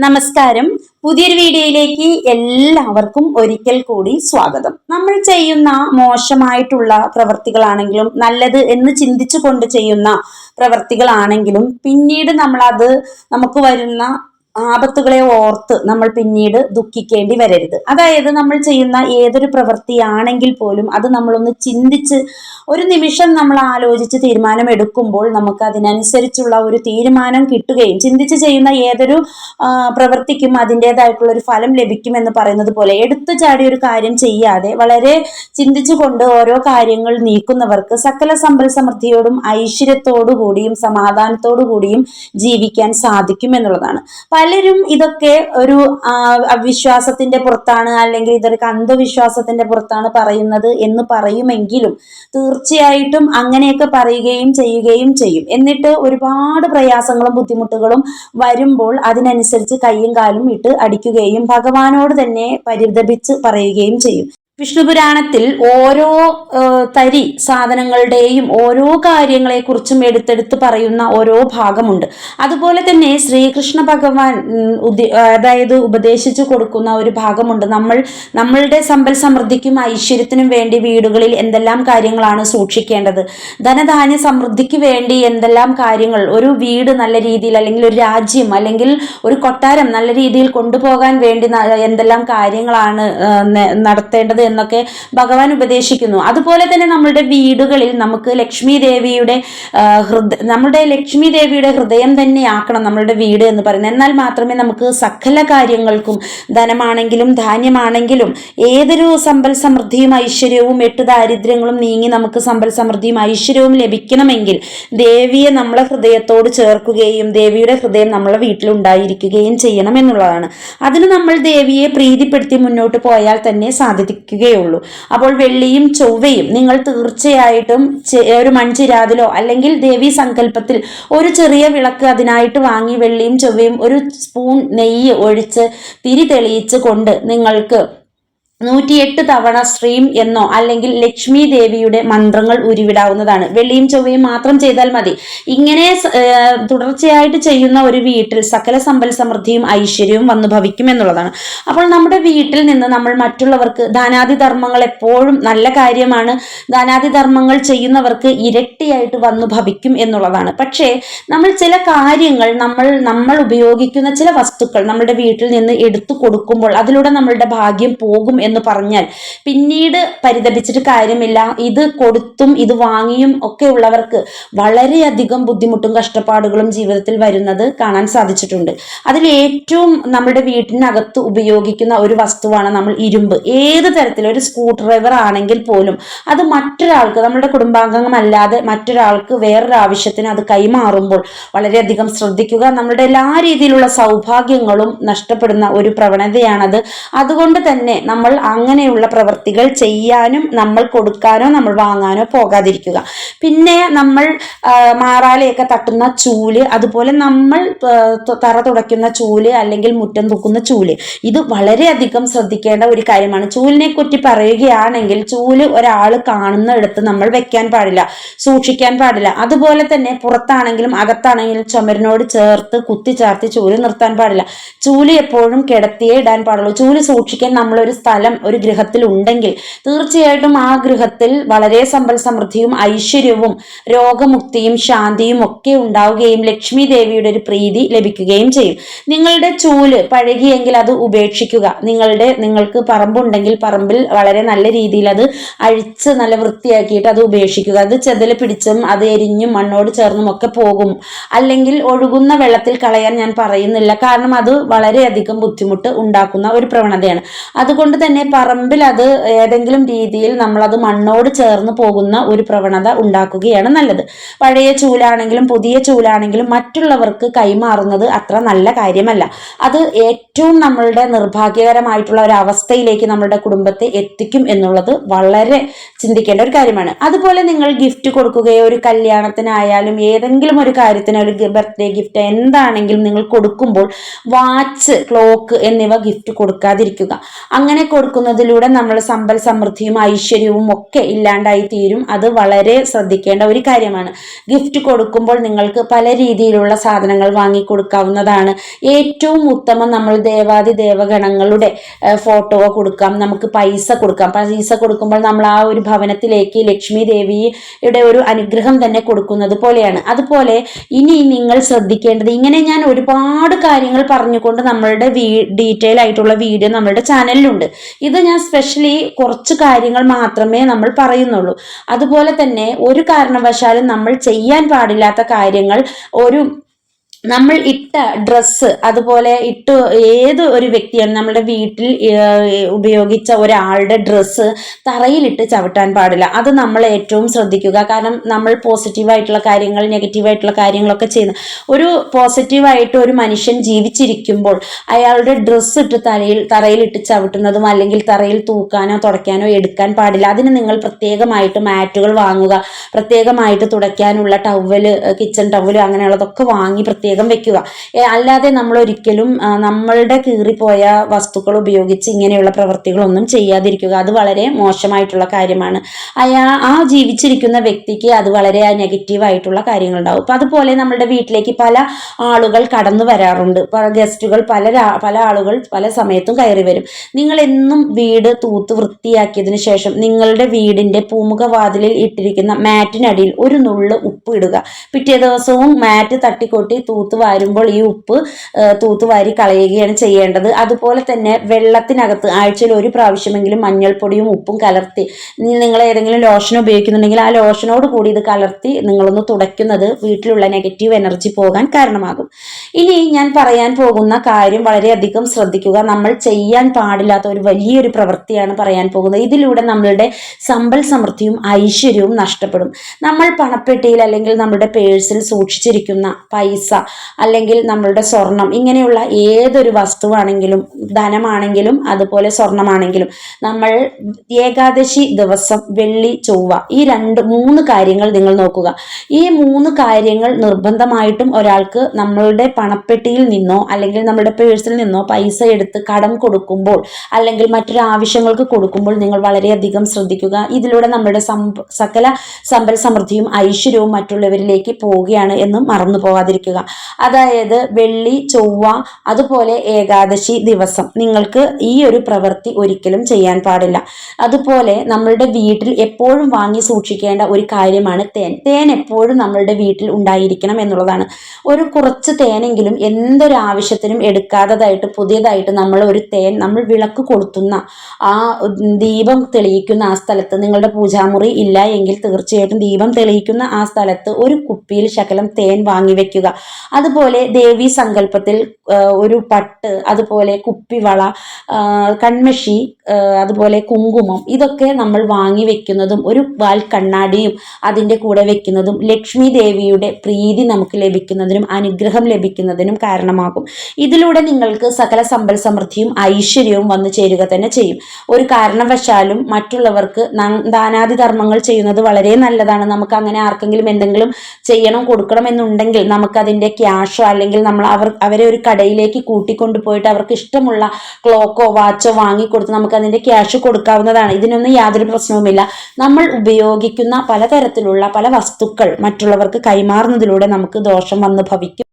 നമസ്കാരം. പുതിയൊരു വീഡിയോയിലേക്ക് എല്ലാവർക്കും ഒരിക്കൽ കൂടി സ്വാഗതം. നമ്മൾ ചെയ്യുന്ന മോശമായിട്ടുള്ള പ്രവർത്തികളാണെങ്കിലും നല്ലത് എന്ന് ചിന്തിച്ചു കൊണ്ട് ചെയ്യുന്ന പ്രവർത്തികളാണെങ്കിലും പിന്നീട് നമ്മൾ അത് നമുക്ക് വരുന്ന ആപത്തുകളെ ഓർത്ത് നമ്മൾ പിന്നീട് ദുഃഖിക്കേണ്ടി വരരുത്. അതായത് നമ്മൾ ചെയ്യുന്ന ഏതൊരു പ്രവൃത്തിയാണെങ്കിൽ പോലും അത് നമ്മളൊന്ന് ചിന്തിച്ച് ഒരു നിമിഷം നമ്മൾ ആലോചിച്ച് തീരുമാനം എടുക്കുമ്പോൾ നമുക്ക് അതിനനുസരിച്ചുള്ള ഒരു തീരുമാനം കിട്ടുകയും ചിന്തിച്ച് ചെയ്യുന്ന ഏതൊരു പ്രവൃത്തിക്കും അതിന്റെതായിട്ടുള്ള ഒരു ഫലം ലഭിക്കുമെന്ന് പറയുന്നത് പോലെ എടുത്തു ചാടി ഒരു കാര്യം ചെയ്യാതെ വളരെ ചിന്തിച്ചുകൊണ്ട് ഓരോ കാര്യങ്ങൾ നീക്കുന്നവർക്ക് സകല സമ്പൽ സമൃദ്ധിയോടും ഐശ്വര്യത്തോടു കൂടിയും സമാധാനത്തോടു കൂടിയും ജീവിക്കാൻ സാധിക്കും എന്നുള്ളതാണ് പലരും ഇതൊക്കെ ഒരു അവിശ്വാസത്തിന്റെ പുറത്താണ് അല്ലെങ്കിൽ ഇതൊരു അന്ധവിശ്വാസത്തിന്റെ പുറത്താണ് പറയുന്നത് എന്ന് പറയുമെങ്കിലും തീർച്ചയായിട്ടും അങ്ങനെയൊക്കെ പറയുകയും ചെയ്യുകയും ചെയ്യും. എന്നിട്ട് ഒരുപാട് പ്രയാസങ്ങളും ബുദ്ധിമുട്ടുകളും വരുമ്പോൾ അതിനനുസരിച്ച് കൈയും കാലും ഇട്ട് അടിക്കുകയും ഭഗവാനോട് തന്നെ പരിതപിച്ച് പറയുകയും ചെയ്യും. വിഷ്ണു പുരാണത്തിൽ ഓരോ തരി സാധനങ്ങളുടെയും ഓരോ കാര്യങ്ങളെക്കുറിച്ചും എടുത്തെടുത്ത് പറയുന്ന ഓരോ ഭാഗമുണ്ട്. അതുപോലെ തന്നെ ശ്രീകൃഷ്ണ ഭഗവാൻ അതായത് ഉപദേശിച്ചു കൊടുക്കുന്ന ഒരു ഭാഗമുണ്ട്. നമ്മൾ നമ്മളുടെ സമ്പൽ സമൃദ്ധിക്കും ഐശ്വര്യത്തിനും വേണ്ടി വീടുകളിൽ എന്തെല്ലാം കാര്യങ്ങളാണ് സൂക്ഷിക്കേണ്ടത്? ധനധാന്യ സമൃദ്ധിക്ക് വേണ്ടി എന്തെല്ലാം കാര്യങ്ങൾ? ഒരു വീട് നല്ല രീതിയിൽ അല്ലെങ്കിൽ ഒരു രാജ്യം അല്ലെങ്കിൽ ഒരു കൊട്ടാരം നല്ല രീതിയിൽ കൊണ്ടുപോകാൻ വേണ്ടി എന്തെല്ലാം കാര്യങ്ങളാണ് നടത്തേണ്ടത് എന്നൊക്കെ ഭഗവാൻ ഉപദേശിക്കുന്നു. അതുപോലെ തന്നെ നമ്മളുടെ വീടുകളിൽ നമുക്ക് ലക്ഷ്മി ദേവിയുടെ ഹൃദ നമ്മുടെ ലക്ഷ്മി ദേവിയുടെ ഹൃദയം തന്നെ ആക്കണം നമ്മളുടെ വീട് എന്ന് പറയുന്നത്. എന്നാൽ മാത്രമേ നമുക്ക് സകല കാര്യങ്ങൾക്കും ധനമാണെങ്കിലും ധാന്യമാണെങ്കിലും ഏതൊരു സമ്പൽ സമൃദ്ധിയും ഐശ്വര്യവും എട്ട് ദാരിദ്ര്യങ്ങളും നീങ്ങി നമുക്ക് സമ്പൽ സമൃദ്ധിയും ഐശ്വര്യവും ലഭിക്കണമെങ്കിൽ ദേവിയെ നമ്മളെ ഹൃദയത്തോട് ചേർക്കുകയും ദേവിയുടെ ഹൃദയം നമ്മളെ വീട്ടിലുണ്ടായിരിക്കുകയും ചെയ്യണം എന്നുള്ളതാണ്. അതിന് നമ്മൾ ദേവിയെ പ്രീതിപ്പെടുത്തി മുന്നോട്ട് പോയാൽ തന്നെ സാധിക്കുകയുള്ളൂ അപ്പോൾ വെള്ളിയും ചൊവ്വയും നിങ്ങൾ തീർച്ചയായിട്ടും ഒരു മൺചിരാതിലോ അല്ലെങ്കിൽ ദേവി സങ്കല്പത്തിൽ ഒരു ചെറിയ വിളക്ക് അതിനായിട്ട് വാങ്ങി വെള്ളിയും ചൊവ്വയും ഒരു സ്പൂൺ നെയ്യ് ഒഴിച്ച് തിരി തെളിയിച്ച് കൊണ്ട് നിങ്ങൾക്ക് നൂറ്റിയെട്ട് തവണ ശ്രീം എന്നോ അല്ലെങ്കിൽ ലക്ഷ്മി ദേവിയുടെ മന്ത്രങ്ങൾ ഉരുവിടാവുന്നതാണ്. വെള്ളിയും ചൊവ്വയും മാത്രം ചെയ്താൽ മതി. ഇങ്ങനെ തുടർച്ചയായിട്ട് ചെയ്യുന്ന ഒരു വീട്ടിൽ സകല സമ്പൽ സമൃദ്ധിയും ഐശ്വര്യവും വന്നു ഭവിക്കും എന്നുള്ളതാണ്. അപ്പോൾ നമ്മുടെ വീട്ടിൽ നിന്ന് നമ്മൾ മറ്റുള്ളവർക്ക് ദാനാദി ധർമ്മങ്ങൾ എപ്പോഴും നല്ല കാര്യമാണ്. ദാനാദി ധർമ്മങ്ങൾ ചെയ്യുന്നവർക്ക് ഇരട്ടിയായിട്ട് വന്നു ഭവിക്കും എന്നുള്ളതാണ്. പക്ഷേ നമ്മൾ ചില കാര്യങ്ങൾ നമ്മൾ നമ്മൾ ഉപയോഗിക്കുന്ന ചില വസ്തുക്കൾ നമ്മുടെ വീട്ടിൽ നിന്ന് എടുത്തു കൊടുക്കുമ്പോൾ അതിലൂടെ നമ്മളുടെ ഭാഗ്യം പോകും എന്ന് പറഞ്ഞാൽ പിന്നീട് പരിതപിച്ചിട്ട് കാര്യമില്ല. ഇത് കൊടുത്തും ഇത് വാങ്ങിയും ഒക്കെ ഉള്ളവർക്ക് വളരെയധികം ബുദ്ധിമുട്ടും കഷ്ടപ്പാടുകളും ജീവിതത്തിൽ വരുന്നത് കാണാൻ സാധിച്ചിട്ടുണ്ട്. അതിൽ ഏറ്റവും നമ്മുടെ വീട്ടിനകത്ത് ഉപയോഗിക്കുന്ന ഒരു വസ്തുവാണ് നമ്മൾ ഇരുമ്പ്. ഏത് തരത്തിൽ ഒരു സ്ക്രൂ ഡ്രൈവർ ആണെങ്കിൽ പോലും അത് മറ്റൊരാൾക്ക് നമ്മുടെ കുടുംബാംഗമല്ലാതെ മറ്റൊരാൾക്ക് വേറൊരു ആവശ്യത്തിന് അത് കൈമാറുമ്പോൾ വളരെയധികം ശ്രദ്ധിക്കുക. നമ്മുടെ എല്ലാ രീതിയിലുള്ള സൗഭാഗ്യങ്ങളും നഷ്ടപ്പെടുന്ന ഒരു പ്രവണതയാണത്. അതുകൊണ്ട് തന്നെ നമ്മൾ അങ്ങനെയുള്ള പ്രവൃത്തികൾ ചെയ്യാനും നമ്മൾ കൊടുക്കാനോ നമ്മൾ വാങ്ങാനോ പോകാതിരിക്കുക. പിന്നെ നമ്മൾ മാറാലയൊക്കെ തട്ടുന്ന ചൂൽ അതുപോലെ നമ്മൾ തറ തുടയ്ക്കുന്ന ചൂൽ അല്ലെങ്കിൽ മുറ്റം തൂക്കുന്ന ചൂൽ ഇത് വളരെയധികം ശ്രദ്ധിക്കേണ്ട ഒരു കാര്യമാണ്. ചൂലിനെ കുറ്റി പറയുകയാണെങ്കിൽ ചൂൽ ഒരാൾ കാണുന്നിടത്ത് നമ്മൾ വെക്കാൻ പാടില്ല സൂക്ഷിക്കാൻ പാടില്ല. അതുപോലെ തന്നെ പുറത്താണെങ്കിലും അകത്താണെങ്കിലും ചുമരിനോട് ചേർത്ത് കുത്തി ചേർത്ത് ചൂൽ നിർത്താൻ പാടില്ല. ചൂൽ എപ്പോഴും കിടത്തിയേ ഇടാൻ പാടുള്ളൂ. ചൂൽ സൂക്ഷിക്കാൻ നമ്മളൊരു സ്ഥലം ഒരു ഗൃഹത്തിൽ ഉണ്ടെങ്കിൽ തീർച്ചയായിട്ടും ആ ഗൃഹത്തിൽ വളരെ സമ്പൽ സമൃദ്ധിയും ഐശ്വര്യവും രോഗമുക്തിയും ശാന്തിയും ഒക്കെ ഉണ്ടാവുകയും ലക്ഷ്മി ദേവിയുടെ ഒരു പ്രീതി ലഭിക്കുകയും ചെയ്യും. നിങ്ങളുടെ ചൂൽ പഴകിയെങ്കിൽ അത് ഉപേക്ഷിക്കുക. നിങ്ങളുടെ നിങ്ങൾക്ക് പറമ്പുണ്ടെങ്കിൽ പറമ്പിൽ വളരെ നല്ല രീതിയിൽ അത് അഴിച്ച് നല്ല വൃത്തിയാക്കിയിട്ട് അത് ഉപേക്ഷിക്കുക. അത് ചെതൽ പിടിച്ചും അത് എരിഞ്ഞും മണ്ണോട് ചേർന്നും ഒക്കെ പോകും. അല്ലെങ്കിൽ ഒഴുകുന്ന വെള്ളത്തിൽ കളയാൻ ഞാൻ പറയുന്നില്ല. കാരണം അത് വളരെയധികം ബുദ്ധിമുട്ട് ഉണ്ടാക്കുന്ന ഒരു പ്രവണതയാണ്. അതുകൊണ്ട് തന്നെ പറമ്പിൽ അത് ഏതെങ്കിലും രീതിയിൽ നമ്മൾ അത് മണ്ണോട് ചേർന്ന് പോകുന്ന ഒരു പ്രവണത ഉണ്ടാക്കുകയാണ് നല്ലത്. പഴയ ചൂലാണെങ്കിലും പുതിയ ചൂലാണെങ്കിലും മറ്റുള്ളവർക്ക് കൈമാറുന്നത് അത്ര നല്ല കാര്യമല്ല. അത് ഏറ്റവും നമ്മളുടെ നിർഭാഗ്യകരമായിട്ടുള്ള ഒരു അവസ്ഥയിലേക്ക് നമ്മളുടെ കുടുംബത്തെ എത്തിക്കും എന്നുള്ളത് വളരെ ചിന്തിക്കേണ്ട ഒരു കാര്യമാണ്. അതുപോലെ നിങ്ങൾ ഗിഫ്റ്റ് കൊടുക്കുകയോ ഒരു കല്യാണത്തിനായാലും ഏതെങ്കിലും ഒരു കാര്യത്തിന് ഒരു ബർത്ത്ഡേ ഗിഫ്റ്റ് എന്താണെങ്കിലും നിങ്ങൾ കൊടുക്കുമ്പോൾ വാച്ച് ക്ലോക്ക് എന്നിവ ഗിഫ്റ്റ് കൊടുക്കാതിരിക്കുക. അങ്ങനെ കൊടുക്കുന്നതിലൂടെ നമ്മൾ സമ്പൽ സമൃദ്ധിയും ഐശ്വര്യവും ഒക്കെ ഇല്ലാണ്ടായി തീരും. അത് വളരെ ശ്രദ്ധിക്കേണ്ട ഒരു കാര്യമാണ്. ഗിഫ്റ്റ് കൊടുക്കുമ്പോൾ നിങ്ങൾക്ക് പല രീതിയിലുള്ള സാധനങ്ങൾ വാങ്ങിക്കൊടുക്കാവുന്നതാണ് ഏറ്റവും ഉത്തമം നമ്മൾ ദേവാദി ദേവഗണങ്ങളുടെ ഫോട്ടോ കൊടുക്കാം. നമുക്ക് പൈസ കൊടുക്കാം. പൈസ കൊടുക്കുമ്പോൾ നമ്മൾ ആ ഒരു ഭവനത്തിലേക്ക് ലക്ഷ്മി ദേവിയുടെ ഒരു അനുഗ്രഹം തന്നെ കൊടുക്കുന്നത് പോലെയാണ്. അതുപോലെ ഇനി നിങ്ങൾ ശ്രദ്ധിക്കേണ്ടത് ഇങ്ങനെ ഞാൻ ഒരുപാട് കാര്യങ്ങൾ പറഞ്ഞുകൊണ്ട് നമ്മളുടെ വീ ഡീറ്റെയിൽ ആയിട്ടുള്ള വീഡിയോ നമ്മളുടെ ചാനലിലുണ്ട് ഇത് ഞാൻ സ്പെഷ്യലി കുറച്ച് കാര്യങ്ങൾ മാത്രമേ നമ്മൾ പറയുന്നുള്ളൂ. അതുപോലെ തന്നെ ഒരു കാരണവശാലും നമ്മൾ ചെയ്യാൻ പാടില്ലാത്ത കാര്യങ്ങൾ ഒരു നമ്മൾ ഇട്ട ഡ്രസ്സ് അതുപോലെ ഇട്ട് ഏത് ഒരു വ്യക്തിയാണ് നമ്മുടെ വീട്ടിൽ ഉപയോഗിച്ച ഒരാളുടെ ഡ്രസ്സ് തറയിലിട്ട് ചവിട്ടാൻ പാടില്ല. അത് നമ്മൾ ഏറ്റവും ശ്രദ്ധിക്കുക. കാരണം നമ്മൾ പോസിറ്റീവായിട്ടുള്ള കാര്യങ്ങൾ നെഗറ്റീവായിട്ടുള്ള കാര്യങ്ങളൊക്കെ ചെയ്യുന്ന ഒരു പോസിറ്റീവായിട്ട് ഒരു മനുഷ്യൻ ജീവിച്ചിരിക്കുമ്പോൾ അയാളുടെ ഡ്രസ്സ് ഇട്ട് തലയിൽ തറയിലിട്ട് ചവിട്ടുന്നതും അല്ലെങ്കിൽ തറയിൽ തൂക്കാനോ തുടയ്ക്കാനോ എടുക്കാൻ പാടില്ല. അതിന് നിങ്ങൾ പ്രത്യേകമായിട്ട് മാറ്റുകൾ വാങ്ങുക. പ്രത്യേകമായിട്ട് തുടയ്ക്കാനുള്ള ടവൽ കിച്ചൺ ടവൽ അങ്ങനെയുള്ളതൊക്കെ വാങ്ങി പ്രത്യേകം പ്രത്യേകം വെക്കുക. അല്ലാതെ നമ്മൾ ഒരിക്കലും നമ്മളുടെ കീറിപ്പോയ വസ്തുക്കൾ ഉപയോഗിച്ച് ഇങ്ങനെയുള്ള പ്രവൃത്തികളൊന്നും ചെയ്യാതിരിക്കുക. അത് വളരെ മോശമായിട്ടുള്ള കാര്യമാണ്. അയാ ആ ജീവിച്ചിരിക്കുന്ന വ്യക്തിക്ക് അത് വളരെ നെഗറ്റീവ് നെഗറ്റീവായിട്ടുള്ള കാര്യങ്ങളുണ്ടാവും. അപ്പം അതുപോലെ നമ്മുടെ വീട്ടിലേക്ക് പല ആളുകൾ കടന്നു വരാറുണ്ട്. ഗസ്റ്റുകൾ പല പല ആളുകൾ പല സമയത്തും കയറി വരും. നിങ്ങൾ എന്നും വീട് തൂത്ത് വൃത്തിയാക്കിയതിനു ശേഷം നിങ്ങളുടെ വീടിന്റെ പൂമുഖ വാതിലിൽ ഇട്ടിരിക്കുന്ന മാറ്റിനടിയിൽ ഒരു നുള്ള് ഉപ്പ് ഇടുക. പിറ്റേ ദിവസവും മാറ്റ് തട്ടിക്കൊട്ടി തൂ തൂത്ത് വാരുമ്പോൾ ഈ ഉപ്പ് തൂത്ത് വാരി കളയുകയാണ് ചെയ്യേണ്ടത്. അതുപോലെ തന്നെ വെള്ളത്തിനകത്ത് ആഴ്ചയിൽ ഒരു പ്രാവശ്യമെങ്കിലും മഞ്ഞൾപ്പൊടിയും ഉപ്പും കലർത്തി നിങ്ങൾ ഏതെങ്കിലും ലോഷൻ ഉപയോഗിക്കുന്നുണ്ടെങ്കിൽ ആ ലോഷനോട് കൂടി ഇത് കലർത്തി നിങ്ങളൊന്ന് തുടയ്ക്കുന്നത് വീട്ടിലുള്ള നെഗറ്റീവ് എനർജി പോകാൻ കാരണമാകും. ഇനി ഞാൻ പറയാൻ പോകുന്ന കാര്യം വളരെയധികം ശ്രദ്ധിക്കുക. നമ്മൾ ചെയ്യാൻ പാടില്ലാത്ത ഒരു വലിയൊരു പ്രവൃത്തിയാണ് പറയാൻ പോകുന്നത്. ഇതിലൂടെ നമ്മളുടെ സമ്പൽ സമൃദ്ധിയും ഐശ്വര്യവും നഷ്ടപ്പെടും. നമ്മൾ പണപ്പെട്ടിയിൽ അല്ലെങ്കിൽ നമ്മുടെ പേഴ്സിൽ സൂക്ഷിച്ചിരിക്കുന്ന പൈസ അല്ലെങ്കിൽ നമ്മളുടെ സ്വർണം ഇങ്ങനെയുള്ള ഏതൊരു വസ്തുവാണെങ്കിലും ധനമാണെങ്കിലും അതുപോലെ സ്വർണമാണെങ്കിലും നമ്മൾ ഏകാദശി ദിവസം വെള്ളി ചൊവ്വ ഈ രണ്ട് മൂന്ന് കാര്യങ്ങൾ നിങ്ങൾ നോക്കുക. ഈ മൂന്ന് കാര്യങ്ങൾ നിർബന്ധമായിട്ടും ഒരാൾക്ക് നമ്മളുടെ പണപ്പെട്ടിയിൽ നിന്നോ അല്ലെങ്കിൽ നമ്മുടെ പേഴ്സിൽ നിന്നോ പൈസ എടുത്ത് കടം കൊടുക്കുമ്പോൾ അല്ലെങ്കിൽ മറ്റൊരു ആവശ്യങ്ങൾക്ക് കൊടുക്കുമ്പോൾ നിങ്ങൾ വളരെയധികം ശ്രദ്ധിക്കുക. ഇതിലൂടെ നമ്മുടെ സകല സമ്പൽ സമൃദ്ധിയും ഐശ്വര്യവും മറ്റുള്ളവരിലേക്ക് പോവുകയാണ് എന്ന് മറന്നു പോകാതിരിക്കുക അതായത് വെള്ളി ചൊവ്വ അതുപോലെ ഏകാദശി ദിവസം. നിങ്ങൾക്ക് ഈ ഒരു പ്രവൃത്തി ഒരിക്കലും ചെയ്യാൻ പാടില്ല. അതുപോലെ നമ്മളുടെ വീട്ടിൽ എപ്പോഴും വാങ്ങി സൂക്ഷിക്കേണ്ട ഒരു കാര്യമാണ് തേൻ. തേൻ എപ്പോഴും നമ്മളുടെ വീട്ടിൽ ഉണ്ടായിരിക്കണം എന്നുള്ളതാണ്. ഒരു കുറച്ച് തേനെങ്കിലും എന്തൊരു ആവശ്യത്തിനും എടുക്കാത്തതായിട്ട് പുതിയതായിട്ട് നമ്മൾ ഒരു തേൻ നമ്മൾ വിളക്ക് കൊളുത്തുന്ന ആ ദീപം തെളിയിക്കുന്ന ആ സ്ഥലത്ത് നിങ്ങളുടെ പൂജാമുറി ഇല്ല എങ്കിൽ തീർച്ചയായിട്ടും ദീപം തെളിയിക്കുന്ന ആ സ്ഥലത്ത് ഒരു കുപ്പിയിൽ ശകലം തേൻ വാങ്ങി വെക്കുക. അതുപോലെ ദേവി സങ്കല്പത്തിൽ ഒരു പട്ട് അതുപോലെ കുപ്പിവള കൺമഷി അതുപോലെ കുങ്കുമം ഇതൊക്കെ നമ്മൾ വാങ്ങി വെക്കുന്നതും ഒരു വാൽ കണ്ണാടിയും അതിന്റെ കൂടെ വെക്കുന്നതും ലക്ഷ്മി ദേവിയുടെ പ്രീതി നമുക്ക് ലഭിക്കുന്നതിനും അനുഗ്രഹം ലഭിക്കുന്നതിനും കാരണമാകും. ഇതിലൂടെ നിങ്ങൾക്ക് സകല സമ്പൽ സമൃദ്ധിയും ഐശ്വര്യവും വന്നു ചേരുക തന്നെ ചെയ്യും. ഒരു കാരണവശാലും മറ്റുള്ളവർക്ക് ദാനാദി ധർമ്മങ്ങൾ ചെയ്യുന്നത് വളരെ നല്ലതാണ്. നമുക്ക് അങ്ങനെ ആർക്കെങ്കിലും എന്തെങ്കിലും ചെയ്യണം കൊടുക്കണം എന്നുണ്ടെങ്കിൽ നമുക്കതിന്റെ ക്യാഷോ അല്ലെങ്കിൽ നമ്മൾ അവർ അവരെ ഒരു കടയിലേക്ക് കൂട്ടിക്കൊണ്ടു പോയിട്ട് അവർക്ക് ഇഷ്ടമുള്ള ക്ലോക്കോ വാച്ചോ വാങ്ങിക്കൊടുത്ത് നമുക്ക് അതിന്റെ ക്യാഷ് കൊടുക്കാവുന്നതാണ്. ഇതിനൊന്നും യാതൊരു പ്രശ്നവുമില്ല. നമ്മൾ ഉപയോഗിക്കുന്ന പലതരത്തിലുള്ള പല വസ്തുക്കൾ മറ്റുള്ളവർക്ക് കൈമാറുന്നതിലൂടെ നമുക്ക് ദോഷം വന്ന് ഭവിക്കും.